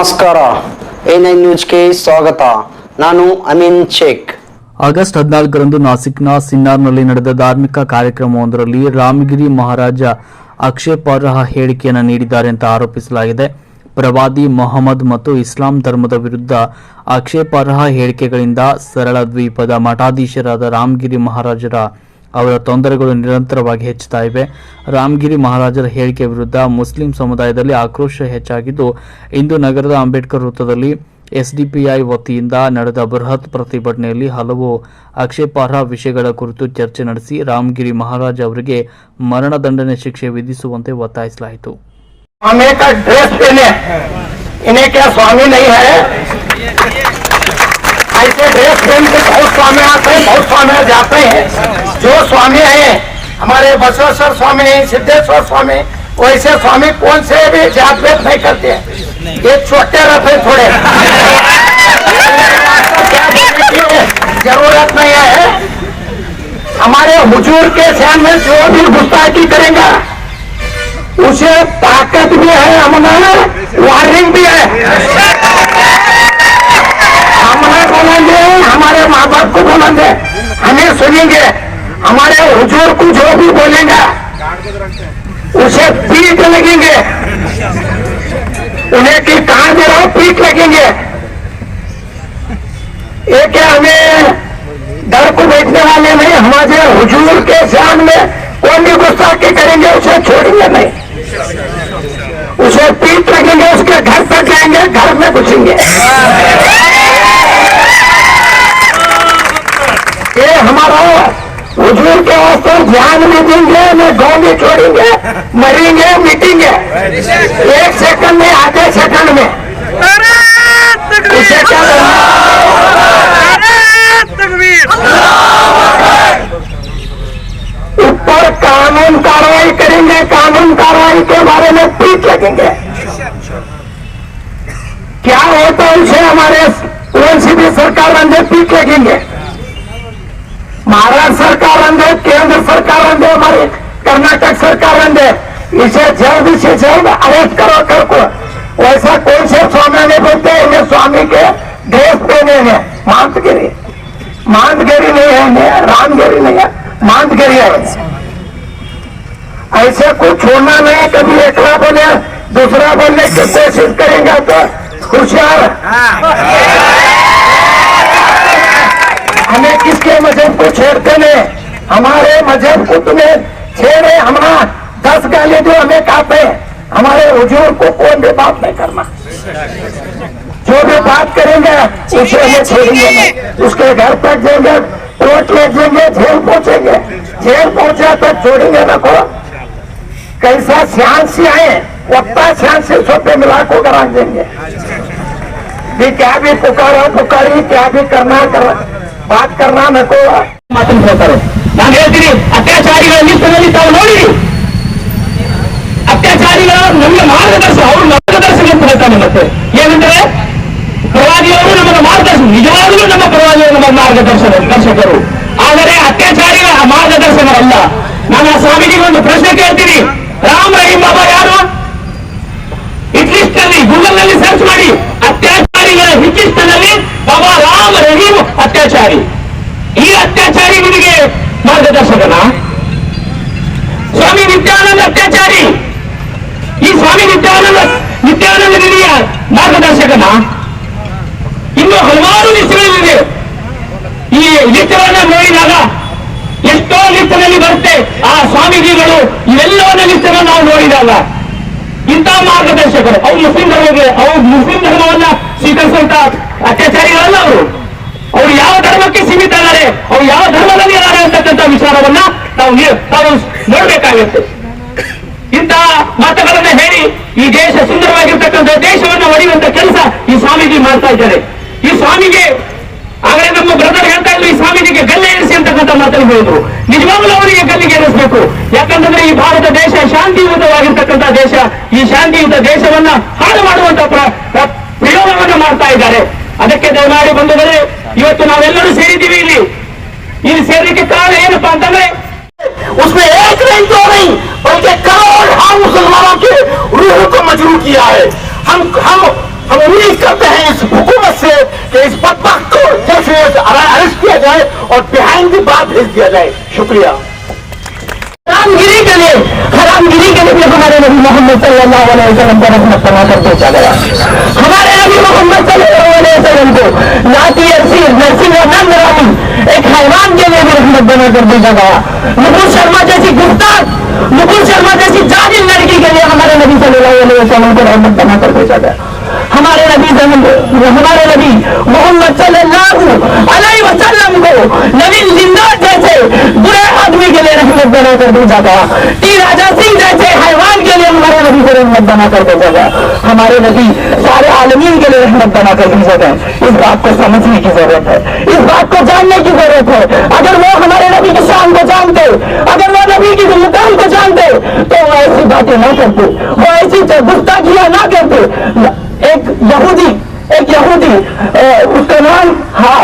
ನಮಸ್ಕಾರ. A nine ನ್ಯೂಸ್ಗೆ ಸ್ವಾಗತ. ನಾನು ಅಮೀನ್ ಶೇಖ್. ಆಗಸ್ಟ್ ಹದಿನಾಲ್ಕರಂದು ನಾಸಿಕ್ನ ಸಿನ್ನಾರ್ನಲ್ಲಿ ನಡೆದ ಧಾರ್ಮಿಕ ಕಾರ್ಯಕ್ರಮವೊಂದರಲ್ಲಿ ರಾಮಗಿರಿ ಮಹಾರಾಜ ಆಕ್ಷೇಪಾರ್ಹ ಹೇಳಿಕೆಯನ್ನು ನೀಡಿದ್ದಾರೆ ಅಂತ ಆರೋಪಿಸಲಾಗಿದೆ. ಪ್ರವಾದಿ ಮೊಹಮ್ಮದ್ ಮತ್ತು ಇಸ್ಲಾಂ ಧರ್ಮದ ವಿರುದ್ಧ ಆಕ್ಷೇಪಾರ್ಹ ಹೇಳಿಕೆಗಳಿಂದ ಸರಳ ದ್ವೀಪದ ಮಠಾಧೀಶರಾದ ರಾಮಗಿರಿ ಮಹಾರಾಜರ ಅವರ ತೊಂದರೆಗಳು ನಿರಂತರವಾಗಿ ಹೆಚ್ಚುತ್ತಾ ಇವೆ ರಾಮಗಿರಿ ಮಹಾರಾಜರ ಹೇಳಿಕೆ ವಿರುದ್ಧ ಮುಸ್ಲಿಂ ಸಮುದಾಯದಲ್ಲಿ ಆಕ್ರೋಶ ಹೆಚ್ಚಾಗಿದ್ದು ಇಂದು ನಗರದ ಅಂಬೇಡ್ಕರ್ ವೃತ್ತದಲ್ಲಿ ಎಸ್ಡಿಪಿಐ ವತಿಯಿಂದ ನಡೆದ ಬೃಹತ್ ಪ್ರತಿಭಟನೆಯಲ್ಲಿ ಹಲವು ಆಕ್ಷೇಪಾರ್ಹ ವಿಷಯಗಳ ಕುರಿತು ಚರ್ಚೆ ನಡೆಸಿ ರಾಮಗಿರಿ ಮಹಾರಾಜ್ ಅವರಿಗೆ ಮರಣದಂಡನೆ ಶಿಕ್ಷೆ ವಿಧಿಸುವಂತೆ ಒತ್ತಾಯಿಸಲಾಯಿತು. स्वामी आते हैं, बहुत स्वामी जाते हैं। जो स्वामी है, हमारे बसवेश्वर स्वामी, सिद्धेश्वर स्वामी, वैसे स्वामी कौन से भी जात भेद नहीं करते हैं। ये छोटे रहते थोड़े। ज़रूरत नहीं है। हमारे हुजूर के शान में जो भी गुस्ताखी करेंगे, उसे ताकत भी है हमने, वार्निंग भी है। हमने बोलेंगे हमारे माँ बाप को बोलेंगे, हमें सुनेंगे, हमारे हुजूर को जो भी बोलेंगे, उसे पीट लगेंगे, उन्हें की कहा दे रहा पीट लगेंगे। क्या हमें डर को बैठने वाले नहीं, हमारे हुजूर के शान में कौन भी गुस्ताखी करेंगे, उसे छोड़ेंगे नहीं। उसे पीट लगेंगे उसके घर तक जाएँगे घर में घुसेंगे ये हमारा हुजूर के वास्ते ध्यान भी देंगे न छोड़ेंगे, मरेंगे, मिटेंगे। एक सेकंड में, आधे सेकंड में। ऊपर कानून कार्रवाई करेंगे, कानून कार्रवाई के बारे में पीट लगेंगे। क्या होता है उसे हमारे ओएनसीबी सरकार अंदर पीट लगेंगे। महाराष्ट्र सरकार अंदर केंद्र सरकार अंदर हमारी कर्नाटक सरकार अंदर इसे जल्द से जल्द अरेस्ट करो, कर को वैसा कोई से स्वामी नहीं बोलते, इन्हें स्वामी के ड्रेस पहने हैं। मांतगिरी मांतगिरी नहीं है रामगिरी नहीं है मांतगिरी है। ऐसे को छोड़ना नहीं कभी एकला बोले, दूसरा बोलने की कोशिश करेंगे तो होशियार। हमें किसके मज़हब को छेड़ते नहीं? हमारे मज़हब को तुम्हें छेड़े हमारा। दस गाली जो हमें काटे हमारे हजूर को कोई भी बात नहीं करना। जो भी बात करेंगे उसे हमें छेड़ेंगे उसके घर पर जाएँगे कोर्ट ले जाएँगे जेल पहुँचेंगे। जेल पहुँचा तो छोड़ेंगे ना को कैसा श्यान से आए उतना श्यान से छोटे मिला को करा देंगे। भी क्या भी पुकारो पुकारी क्या भी करना कर, बात करना न को मातम होता ಅತ್ಯಾಚಾರಿಗಳ ನಿಟ್ಟಿನಲ್ಲಿ ತಾವು ನೋಡಿರಿ ಅತ್ಯಾಚಾರಿಗಳ ನಮಗೆ ಮಾರ್ಗದರ್ಶನ, ಅವರು ಮಾರ್ಗದರ್ಶನ ಹೇಳ್ತಾನೆ ಮತ್ತೆ ಏನಂದ್ರೆ, ಪ್ರವಾದಿಯವರು ನಮ್ಮ ಮಾರ್ಗದರ್ಶನ ನಿಜವಾಗಲೂ ನಮ್ಮ ಪ್ರವಾದಿಯವರು ನಮ್ಮ ಮಾರ್ಗದರ್ಶನ, ದರ್ಶಕರು. ಆದರೆ ಅತ್ಯಾಚಾರಿಗಳ ಮಾರ್ಗದರ್ಶನವಲ್ಲ. ನಾನು ಆ ಒಂದು ಪ್ರಶ್ನೆ ಕೇಳ್ತೀನಿ. ರಾಮ್ ರಹೀಂ ಬಾಬಾ ಯಾರು? ಹಿಟ್ ಲಿಸ್ಟ್ನಲ್ಲಿ ಗೂಗಲ್ನಲ್ಲಿ ಸರ್ಚ್ ಮಾಡಿ. ಅತ್ಯಾಚಾರಿಗಳ ಹಿಟ್ನಲ್ಲಿ ಬಾಬಾ ರಾಮ್ ರಹೀಂ ಅತ್ಯಾಚಾರಿ. ಈ ಅತ್ಯಾಚಾರಿ ನಿಮಗೆ ಮಾರ್ಗದರ್ಶಕನ? ಈ ಲಿಸ್ಟ್ಗಳನ್ನ ನೋಡಿದಾಗ ಎಷ್ಟೋ ಲಿಸ್ಟ್ನಲ್ಲಿ ಬರುತ್ತೆ. ಆ ಸ್ವಾಮೀಜಿಗಳು ಇವೆಲ್ಲವನ್ನ ಲಿಸ್ಟ್ಗಳನ್ನು ನಾವು ನೋಡಿದಾಗ. ಇಂಥ ಮಾರ್ಗದರ್ಶಕರು. ಅವ್ರು ಮುಸ್ಲಿಂ ಧರ್ಮಕ್ಕೆ, ಅವ್ರು ಮುಸ್ಲಿಂ ಧರ್ಮವನ್ನ ಸ್ವೀಕರಿಸುವಂತ ಅತ್ಯಾಚಾರಿಗಳಲ್ಲ ಅವರು. ಅವ್ರು ಯಾವ ಧರ್ಮಕ್ಕೆ ಸೀಮಿತ ಇದ್ದಾರೆ ಅವ್ರು ಯಾವ ಧರ್ಮದಲ್ಲಿ ಇದ್ದಾರೆ ಅಂತಕ್ಕಂಥ ವಿಚಾರವನ್ನ ನಾವು ನಾವು ನೋಡ್ಬೇಕಾಗುತ್ತೆ. ಇಂತಹ ಮಾತುಗಳನ್ನ ಹೇಳಿ ಈ ದೇಶ ಸುಂದರವಾಗಿರ್ತಕ್ಕಂಥ ದೇಶವನ್ನು ಒಡೆಯುವಂತ ಕೆಲಸ ಈ ಸ್ವಾಮೀಜಿ ಮಾಡ್ತಾ ಇದ್ದಾರೆ. ಈ ಸ್ವಾಮಿಗೆ ಮಾತನ್ನು ಹೇಳಿದ್ರು ನಿಜವಾಗ್ಲೂ ಅವರಿಗೆ ಗಲ್ಲಿಗೆ ಏರಿಸಬೇಕು ಯಾಕಂತಂದ್ರೆ ಈ ಭಾರತ ದೇಶ ಶಾಂತಿಯುತವಾಗಿರ್ತಕ್ಕಂಥ ದೇಶ ಈ ಶಾಂತಿಯುತ ದೇಶವನ್ನ ಹಾಳು ಮಾಡುವಂತ ಪ್ರ- ಪ್ರ- ಪ್ರಯೋಗವನ್ನ ಮಾಡ್ತಾ ಇದ್ದಾರೆ ಅದಕ್ಕೆ ದಯಮಾಡಿ ಬಂಧುಗಳೇ ಇವತ್ತು ನಾವೆಲ್ಲರೂ ಸೇರಿದ್ದೀವಿ ಇಲ್ಲಿ ಇಲ್ಲಿ ಸೇರಲಿಕ್ಕೆ ಕಾರಣ ಏನಪ್ಪಾ ಅಂತಂದ್ರೆ उसमें एक नहीं दो नहीं बल्कि करोड़ हम मुसलमानों के रूह को मजबूर किया है हम हम हम उम्मीद करते हैं इस हुकूमत से कि इस बदबक को जल्द से अरेस्ट किया जाए और बिहाइंड द बात भेज दिया जाए। शुक्रिया। हरामगिरी के लिए हरामगिरी के लिए हमारे नबी मोहम्मद सल्लल्लाहु अलैहि वसल्लम को रहमत बना कर भेजा गया। हमारे नबी मोहम्मद सल्लल्लाहु अलैहि वसल्लम को नाती असीर नरसिंह नंद रानी एक हैवान के लिए भी रहमत बना कर भेजा गया। नुपुर शर्मा जैसी गुफ्तार नुपुर शर्मा जैसी जाहिल लड़की के लिए हमारे नबी सल्लल्लाहु अलैहि वसल्लम को रहमत बना कर भेजा गया। हमारे नबी हमारे नबी मोहम्मद वसल्लम को नवीन जिंदाल जैसे बुरे आदमी के लिए रहमत बना कर भेजा गया टी राजा सिंह जैसे हैवान के लिए हमारे नबी को रहमत बना कर भेजा गया हमारे नबी सारे आलमीन के लिए रहमत बना कर भेजा गया इस बात को समझने की ज़रूरत है। इस बात को जानने की ज़रूरत है। अगर वो हमारे नबी की शान को जानते, अगर वो नबी की मुकाम को जानते तो वो ऐसी बातें ना करते, वो ऐसी गुस्ताखियाँ ना करते। एक यहूदी एक यहूदी उसका नाम हा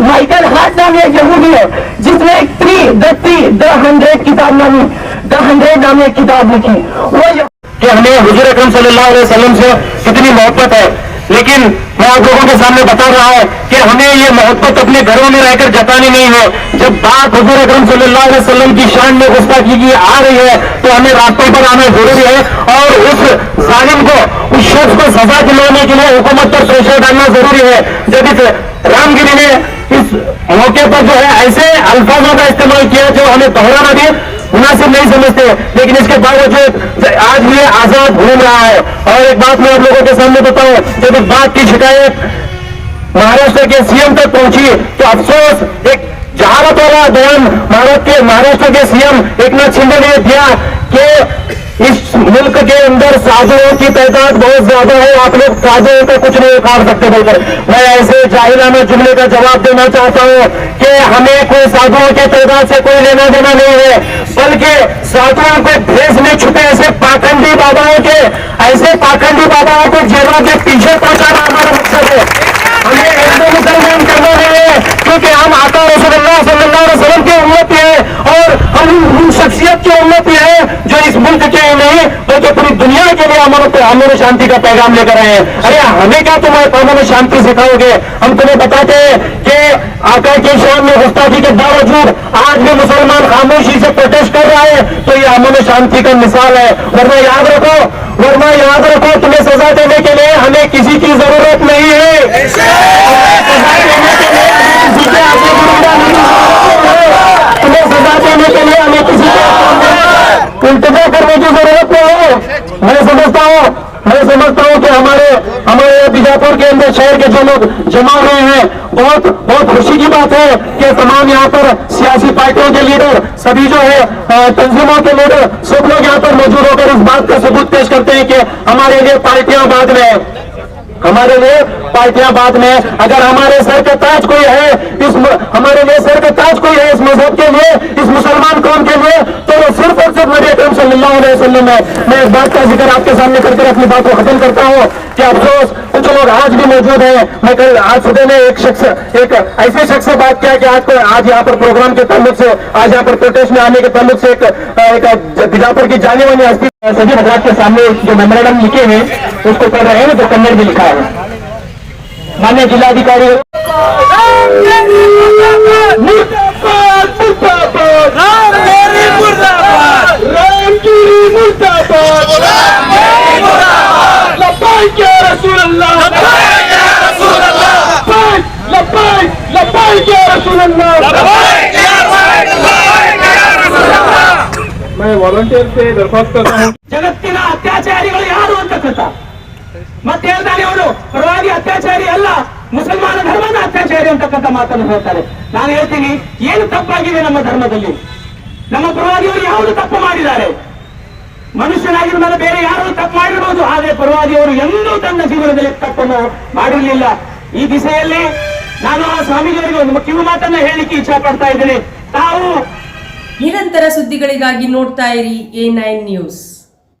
माइकल हार्ट नाम एक यहूदी है जिसने एक three the three the hundred किताब नामी द हंड्रेड नामी एक किताब लिखी। वो कि हमें हजूर अक्रम सल्लल्लाहु अलैहि वसल्लम से कितनी मोहब्बत है लेकिन मैं आप लोगों के सामने बता रहा हूँ कि हमें ये मोहब्बत अपने घरों में रहकर जतानी नहीं है। जब बात हजूर अकरम अलैहि की शान में गुस्ताखी की आ रही है तो हमें रास्तों पर आना ज़रूरी है और उस जालिम को, उस शख्स को सजा दिलाने के लिए हुकूमत पर प्रेशर डालना ज़रूरी है। जब इस रामगिरी ने इस मौके पर जो है, ऐसे अल्फाजों का इस्तेमाल किया जो हमें दोहराना भी मुनासिब नहीं समझते, लेकिन इसके बावजूद आज ये आज़ाद घूम रहा है। और एक बात मैं आप लोगों के सामने बताऊँ, जब इस बात की शिकायत महाराष्ट्र के सीएम तक पहुँची तो अफसोस, एक जहारत वाला बयान महाराष्ट्र के महाराष्ट्र के सीएम एकनाथ शिंदे ने दिया कि इस मुल्क के अंदर साधुओं की तादाद बहुत ज़्यादा है। आप लोग साधुओं का कुछ नहीं उखाड़ सकते बोलकर मैं ऐसे जाहिराना जुमले का जवाब देना चाहता हूँ कि हमें कोई साधुओं की तादाद से कोई लेना देना नहीं है, बल्कि साधुओं को भेज में छुपे ऐसे पाखंडी बाबाओं के, ऐसे पाखंडी बाबाओं को जेलों के पीछे पहुंचाना हमारा मकसद है हमें हिंदू मुसलमान करना नहीं है क्योंकि हम आका रसूलुल्लाह सल्लल्लाहु अलैहि वसल्लम की उम्मत है और हम उन शख्सियत की उम्मत है जो इस मुल्क के ही नहीं बल्कि पूरी दुनिया के लिए अमन अमन शांति का पैगाम लेकर आए हैं। अरे हमें क्या तुम अमन शांति सिखाओगे? हम तुम्हें बताते हैं कि आका की शान में गुस्ताखी के बावजूद आज भी मुसलमान खामोशी से प्रोटेस्ट कर रहा है तो ये अमन शांति का मिसाल है। वरना याद रखो वरना याद रखो तुम्हें सजा देने के लिए हमें किसी की ज़रूरत नहीं है। सजा देने के लिए किसी के आगे झुकना नहीं है। तुम्हें सजा देने के लिए हमें किसी के इंतज़ार करने की ज़रूरत नहीं है मैं समझता हूँ मैं समझता हूँ कि हमारे हमारे बीजापुर के अंदर शहर के जो लोग जमा हुए हैं, बहुत बहुत खुशी की बात है कि तमाम यहाँ पर सियासी पार्टियों के लीडर सभी जो है तंजीमों के लीडर सब लोग यहाँ पर मौजूद होकर इस बात का सबूत पेश करते हैं कि हमारे लिए पार्टियाँ बाद में है। हमारे लिए पार्टियाँ बाद में अगर हमारे सर का ताज कोई है, इस हमारे लिए सर का ताज कोई है इस मज़हब के लिए, इस मुसलमान कौन के लिए तो वो सिर्फ़ और सिर्फ़ नबी अकरम सल्लल्लाहु अलैहि वसल्लम है। मैं इस बात का ज़िक्र आपके सामने करके अपनी बात को खत्म करता हूँ कि अफसोस लोग आज भी मौजूद हैं। मैं कल आज सुबह में एक शख्स एक ऐसे शख्स से बात किया कि आज को आज यहाँ पर प्रोग्राम के ताल्लुक से आज यहाँ पर प्रोटेस्ट में आने के ताल्लुक से एक एक बीजापुर की जाने वाली हस्ती सभी हजरात के सामने जो मेमोरेंडम लिखे हैं उसको पढ़ रहे हैं जो कन्नड़ में लिखा है। मान्य जिलाधिकारी रामगिरी मुर्दाबाद। रसूल अल्लाह मैं वॉलंटियर से दरख्वास्त करता हूँ ಜಗತ್ತಿನ ಅತ್ಯಾಚಾರಿಗಳು ಯಾರು ಅಂತ ಕಥ ಮತ್ತೆ ಹೇಳ್ತಾನೆ ಅವರು ಪರವಾಗಿ ಅತ್ಯಾಚಾರಿ ಅಲ್ಲ ಮುಸಲ್ಮಾನ ಧರ್ಮದ ಅತ್ಯಾಚಾರಿ ಅಂತಕ್ಕಂಥ ಮಾತನ್ನು ಹೇಳ್ತಾರೆ ನಾನು ಹೇಳ್ತೀನಿ ಏನು ತಪ್ಪಾಗಿದೆ ನಮ್ಮ ಧರ್ಮದಲ್ಲಿ ನಮ್ಮ ಪರವಾಗಿಯವರು ಯಾವುದು ತಪ್ಪು ಮಾಡಿದ್ದಾರೆ ಮನುಷ್ಯನಾಗಿರುವ ಮೇಲೆ ಬೇರೆ ಯಾರು ತಪ್ಪು ಮಾಡಿರಬಹುದು ಆದರೆ ಪರವಾಗಿಯವರು ಎಂದೂ ತನ್ನ ಜೀವನದಲ್ಲಿ ತಪ್ಪನ್ನು ಮಾಡಿರಲಿಲ್ಲ ಈ ದಿಸೆಯಲ್ಲಿ ನಾನು ಆ ಸ್ವಾಮೀಜಿಯವರಿಗೆ ಒಂದು ಕಿವಿ ಮಾತನ್ನ ಹೇಳಲಿಕ್ಕೆ ಇಚ್ಛೆ ಪಡ್ತಾ ಇದ್ದೇನೆ. ತಾವು ನಿರಂತರ ಸುದ್ದಿಗಳಿಗಾಗಿ ನೋಡ್ತಾ ಇರಿ ಎ ನೈನ್ ನ್ಯೂಸ್.